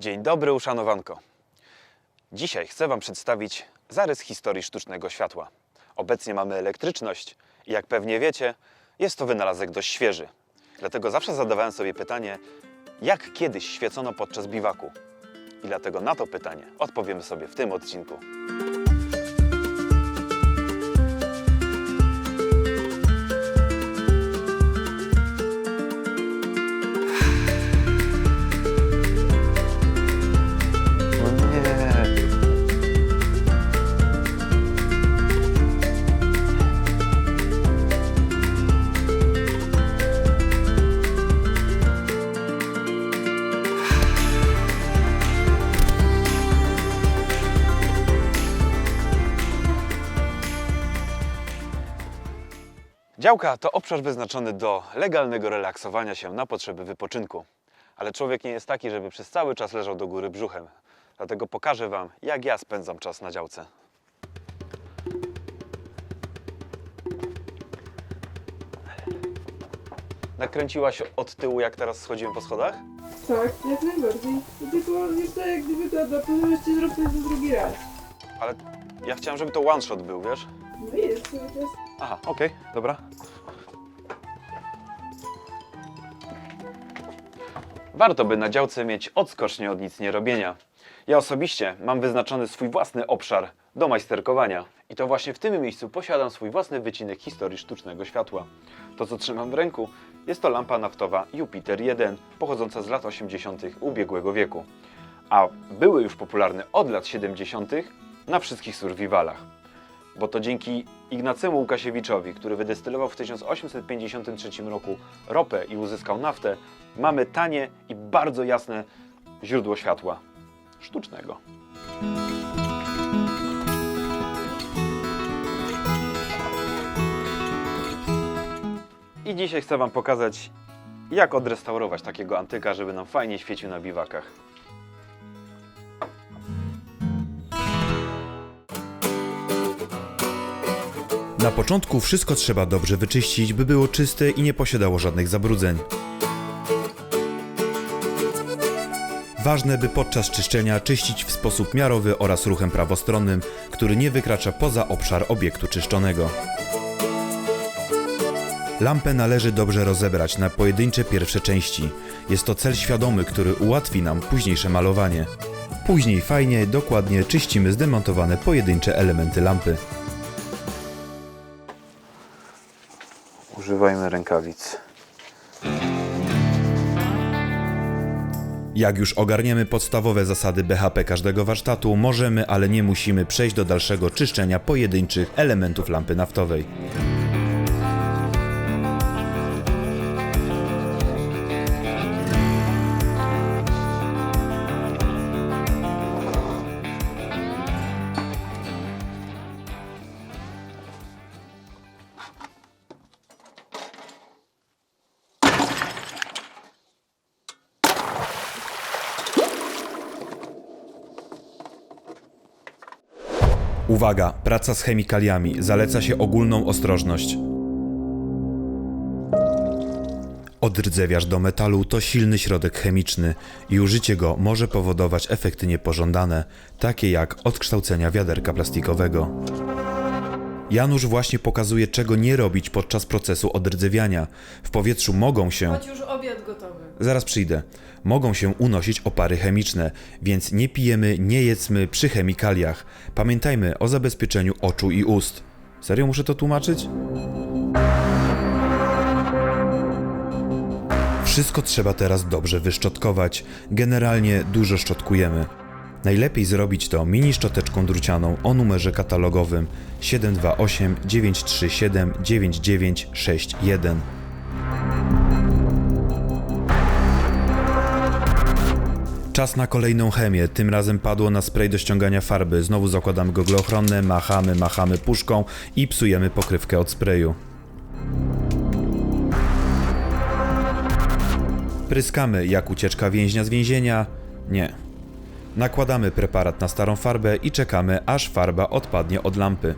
Dzień dobry, uszanowanko. Dzisiaj chcę Wam przedstawić zarys historii sztucznego światła. Obecnie mamy elektryczność i jak pewnie wiecie, jest to wynalazek dość świeży. Dlatego zawsze zadawałem sobie pytanie, jak kiedyś świecono podczas biwaku. I dlatego na to pytanie odpowiemy sobie w tym odcinku. Działka to obszar wyznaczony do legalnego relaksowania się na potrzeby wypoczynku. Ale człowiek nie jest taki, żeby przez cały czas leżał do góry brzuchem. Dlatego pokażę Wam, jak ja spędzam czas na działce. Nakręciłaś od tyłu, jak teraz schodziłem po schodach? Tak, jak najbardziej. Tylko wiesz co, jak gdyby to do pewności zrób to drugi raz. Ale ja chciałem, żeby to one shot był, wiesz? No jest cały czas. Aha, okej, dobra. Warto by na działce mieć odskocznie od nic nie robienia. Ja osobiście mam wyznaczony swój własny obszar do majsterkowania. I to właśnie w tym miejscu posiadam swój własny wycinek historii sztucznego światła. To, co trzymam w ręku, jest to lampa naftowa Jupiter 1, pochodząca z lat 80. ubiegłego wieku. A były już popularne od lat 70. na wszystkich survivalach bo to dzięki Ignacemu Łukasiewiczowi, który wydestylował w 1853 roku ropę i uzyskał naftę, mamy tanie i bardzo jasne źródło światła sztucznego. I dzisiaj chcę Wam pokazać, jak odrestaurować takiego antyka, żeby nam fajnie świecił na biwakach. Na początku wszystko trzeba dobrze wyczyścić, by było czyste i nie posiadało żadnych zabrudzeń. Ważne, by podczas czyszczenia czyścić w sposób miarowy oraz ruchem prawostronnym, który nie wykracza poza obszar obiektu czyszczonego. Lampę należy dobrze rozebrać na pojedyncze pierwsze części. Jest to cel świadomy, który ułatwi nam późniejsze malowanie. Później fajnie, dokładnie czyścimy zdemontowane pojedyncze elementy lampy. Używajmy rękawic. Jak już ogarniemy podstawowe zasady BHP każdego warsztatu, możemy, ale nie musimy przejść do dalszego czyszczenia pojedynczych elementów lampy naftowej. Uwaga, praca z chemikaliami. Zaleca się ogólną ostrożność. Odrdzewiarz do metalu to silny środek chemiczny i użycie go może powodować efekty niepożądane, takie jak odkształcenia wiaderka plastikowego. Janusz właśnie pokazuje, czego nie robić podczas procesu odrdzewiania. W powietrzu mogą się Chodź już obiad gotowy. Zaraz przyjdę. Mogą się unosić opary chemiczne, więc nie pijemy, nie jedzmy przy chemikaliach. Pamiętajmy o zabezpieczeniu oczu i ust. Serio muszę to tłumaczyć? Wszystko trzeba teraz dobrze wyszczotkować. Generalnie dużo szczotkujemy. Najlepiej zrobić to mini szczoteczką drucianą o numerze katalogowym 728 937 9961. Czas na kolejną chemię. Tym razem padło na spray do ściągania farby. Znowu zakładamy gogle ochronne, machamy, machamy puszką i psujemy pokrywkę od sprayu. Pryskamy jak ucieczka więźnia z więzienia? Nie. Nakładamy preparat na starą farbę i czekamy, aż farba odpadnie od lampy.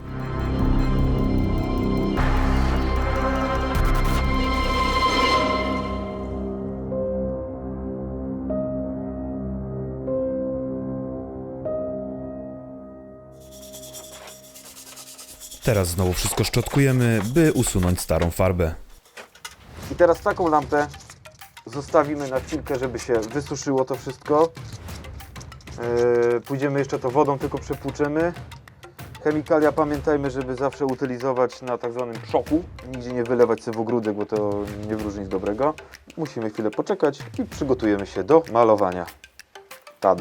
Teraz znowu wszystko szczotkujemy, by usunąć starą farbę. I teraz taką lampę zostawimy na chwilkę, żeby się wysuszyło to wszystko. Yy, pójdziemy jeszcze to wodą, tylko przepłuczemy. Chemikalia pamiętajmy, żeby zawsze utylizować na tak zwanym szoku. Nigdzie nie wylewać sobie w ogródek, bo to nie wróży nic dobrego. Musimy chwilę poczekać i przygotujemy się do malowania. Tad.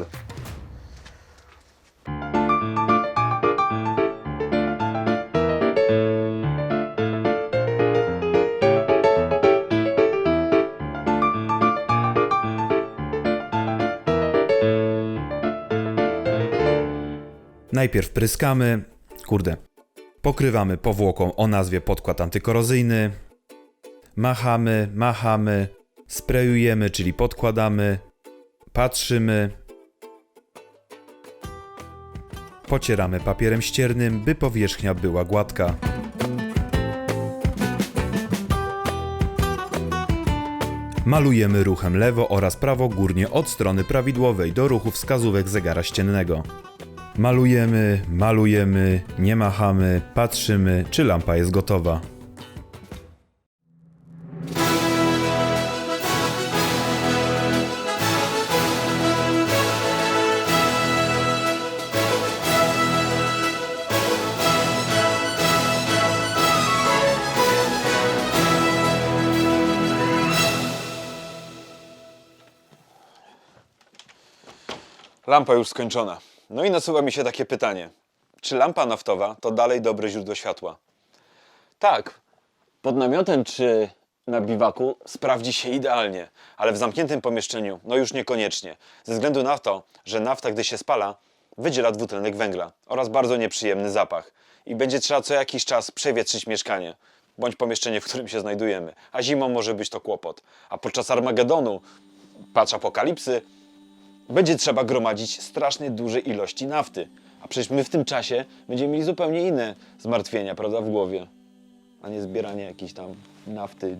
Najpierw pryskamy, kurde, pokrywamy powłoką o nazwie podkład antykorozyjny, machamy, machamy, sprayujemy, czyli podkładamy, patrzymy, pocieramy papierem ściernym, by powierzchnia była gładka. Malujemy ruchem lewo oraz prawo górnie od strony prawidłowej do ruchu wskazówek zegara ściennego. Malujemy, malujemy, nie machamy, patrzymy, czy lampa jest gotowa. Lampa już skończona. No i nasuwa mi się takie pytanie. Czy lampa naftowa to dalej dobre źródło światła? Tak. Pod namiotem czy na biwaku sprawdzi się idealnie, ale w zamkniętym pomieszczeniu no już niekoniecznie. Ze względu na to, że nafta, gdy się spala, wydziela dwutlenek węgla oraz bardzo nieprzyjemny zapach. I będzie trzeba co jakiś czas przewietrzyć mieszkanie bądź pomieszczenie, w którym się znajdujemy. A zimą może być to kłopot. A podczas Armagedonu, patrz apokalipsy, będzie trzeba gromadzić strasznie duże ilości nafty. A przecież my w tym czasie będziemy mieli zupełnie inne zmartwienia, prawda, w głowie. A nie zbieranie jakiejś tam nafty,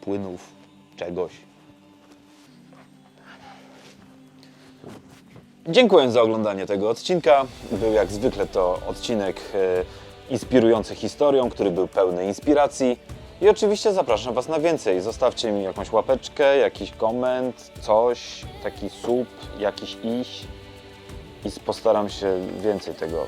płynów, czegoś. Dziękuję za oglądanie tego odcinka. Był jak zwykle to odcinek e, inspirujący historią, który był pełny inspiracji. I oczywiście zapraszam Was na więcej. Zostawcie mi jakąś łapeczkę, jakiś koment, coś, taki sub, jakiś iś. I postaram się więcej tego